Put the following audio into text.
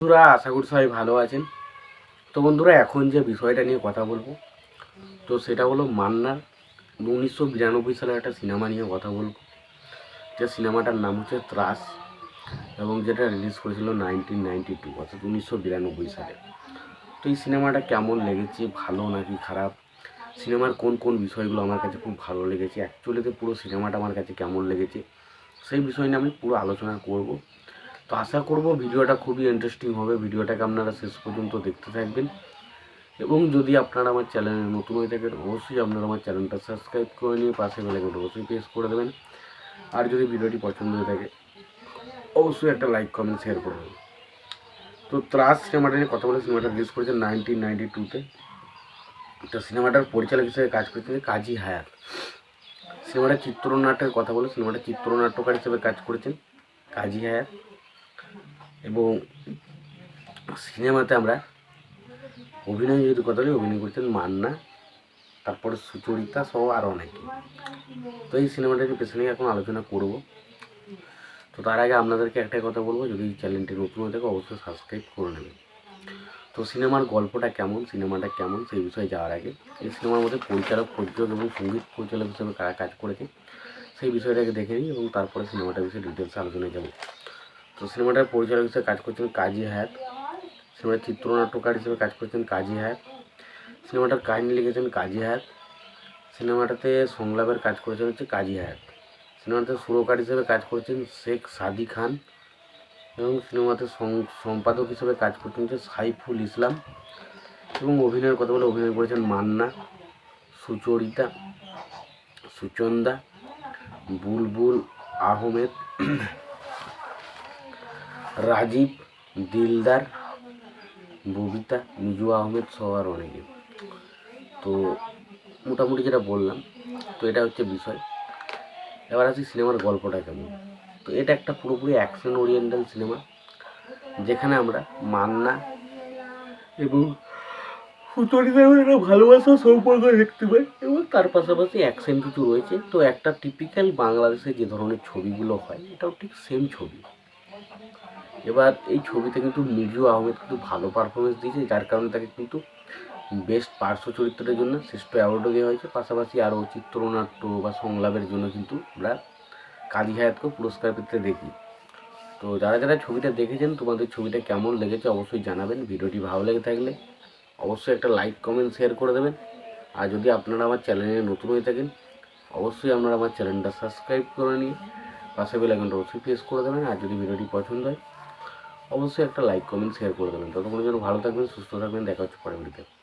বন্ধুরা, আশা করি সবাই ভালো আছেন। তো বন্ধুরা, এখন যে বিষয়টা নিয়ে কথা বলব, তো সেটা হলো মান্নার উনিশশো বিরানব্বই সালের একটা সিনেমা নিয়ে কথা বলব। যে সিনেমাটার নাম হচ্ছে ত্রাস এবং যেটা রিলিজ করেছিল নাইনটিন নাইনটি টু অর্থাৎ উনিশশো বিরানব্বই সালে। তো এই সিনেমাটা কেমন লেগেছে, ভালো নাকি খারাপ? সিনেমার কোন কোন বিষয়গুলো আমার কাছে খুব ভালো লেগেছে? অ্যাকচুয়ালিতে পুরো সিনেমাটা আমার কাছে কেমন লেগেছে? সেই বিষয় নিয়ে আমি পুরো আলোচনা করব। তো আশা করব ভিডিওটা খুবই ইন্টারেস্টিং হবে। ভিডিওটাকে আপনারা শেষ পর্যন্ত দেখতে থাকবেন। এবং যদি আপনারা আমার চ্যানেলে নতুন হয়ে থাকেন, অবশ্যই আপনারা আমার চ্যানেলটা সাবস্ক্রাইব করে নিয়ে পাশে বেলাইকনটা অবশ্যই প্রেস করে দেবেন। আর যদি ভিডিওটি পছন্দ হয়ে থাকে, অবশ্যই একটা লাইক কমেন্ট শেয়ার করে দেবেন। তো ত্রাস সিনেমাটা নিয়ে কথা বলে সিনেমাটা রিলিজ করেছে নাইনটিন নাইনটি টুতে তো সিনেমাটার পরিচালক হিসেবে কাজ করেছেন কাজী হায়াত। সিনেমাটা চিত্রনাট্যের কথা বলে, সিনেমাটা চিত্রনাট্যকার হিসেবে কাজ করেছেন কাজী হায়াত। এবং সিনেমাতে আমরা অভিনয় যদি কথা বলি, অভিনয় করছেন মান্না, তারপরে সুচরিতা সহ আরও অনেকে। তো এই সিনেমাটার পেছনে এখন আলোচনা করব। তো তার আগে আপনাদেরকে একটাই কথা বলব, যদি চ্যানেলটি নতুন হয়ে থাকে অবশ্যই সাবস্ক্রাইব করে নেবেন। তো সিনেমার গল্পটা কেমন, সিনেমাটা কেমন, সেই বিষয়ে যাওয়ার আগে এই সিনেমার মধ্যে পরিচালক প্রযোজক এবং সংগীত পরিচালক হিসেবে কারা কাজ করেছে, সেই বিষয়টাকে দেখে নিই এবং তারপরে সিনেমাটার বিষয়ে ডিটেলসে আলোচনায় যাব। তো সিনেমাটার পরিচালক হিসেবে কাজ করছেন কাজী হায়াত। সিনেমার চিত্রনাট্যকার হিসেবে কাজ করছেন কাজী হায়াত। সিনেমাটার কাহিনী লিখেছেন কাজী হায়াত। সিনেমাটাতে সংলাপের কাজ করেছেন হচ্ছে কাজী হায়াত। সিনেমাতে সুরকার হিসেবে কাজ করছেন শেখ সাদি খান এবং সিনেমাতে সম্পাদক হিসেবে কাজ করছেন হচ্ছে সাইফুল ইসলাম এবং অভিনয়ের কথা বলে অভিনয় করেছেন মান্না, সুচরিতা, সুচন্দা, বুলবুল আহমেদ রাজীব, দিলদার, ববিতা, মিজু আহমেদ সহ আর অনেকে। তো মোটামুটি যেটা বললাম, তো এটা হচ্ছে বিষয়। এবার আসি সিনেমার গল্পটা কেমন? তো এটা একটা পুরোপুরি অ্যাকশন ওরিয়েন্টাল সিনেমা যেখানে আমরা মান্না এবং ভালোবাসার সম্পর্ক দেখতে পাই এবং তার পাশাপাশি অ্যাকশন কিছু রয়েছে। তো একটা টিপিক্যাল বাংলাদেশে যে ধরনের ছবিগুলো হয়, এটাও ঠিক সেম ছবি। এবার এই ছবিতে কিন্তু মিজু আহমেদ কিন্তু ভালো পারফরমেন্স দিয়েছে, যার কারণে তাকে কিন্তু বেস্ট পার্শ্ব চরিত্রের জন্য শ্রেষ্ঠ অ্যাওয়ার্ডও দেওয়া হয়েছে। পাশাপাশি আরও চিত্রনাট্য বা সংলাপের জন্য কিন্তু আমরা কাজী হায়াতকেও পুরস্কার পেতে দেখি। তো যারা যারা ছবিটা দেখেছেন, তোমাদের ছবিটা কেমন লেগেছে অবশ্যই জানাবেন। ভিডিওটি ভালো লেগে থাকলে অবশ্যই একটা লাইক কমেন্ট শেয়ার করে দেবেন। আর যদি আপনারা আমার চ্যানেলে নতুন হয়ে থাকেন, অবশ্যই আপনারা আমার চ্যানেলটা সাবস্ক্রাইব করে নিয়ে পাশে বেল আইকনটা অবশ্যই প্রেস করে দেবেন। আর যদি ভিডিওটি পছন্দ হয় অবশ্যই একটা লাইক কমেন্ট শেয়ার করে দেবেন। ততক্ষণের জন্য ভালো থাকবেন, সুস্থ থাকবেন, দেখা হচ্ছে পরে ভিডিওতে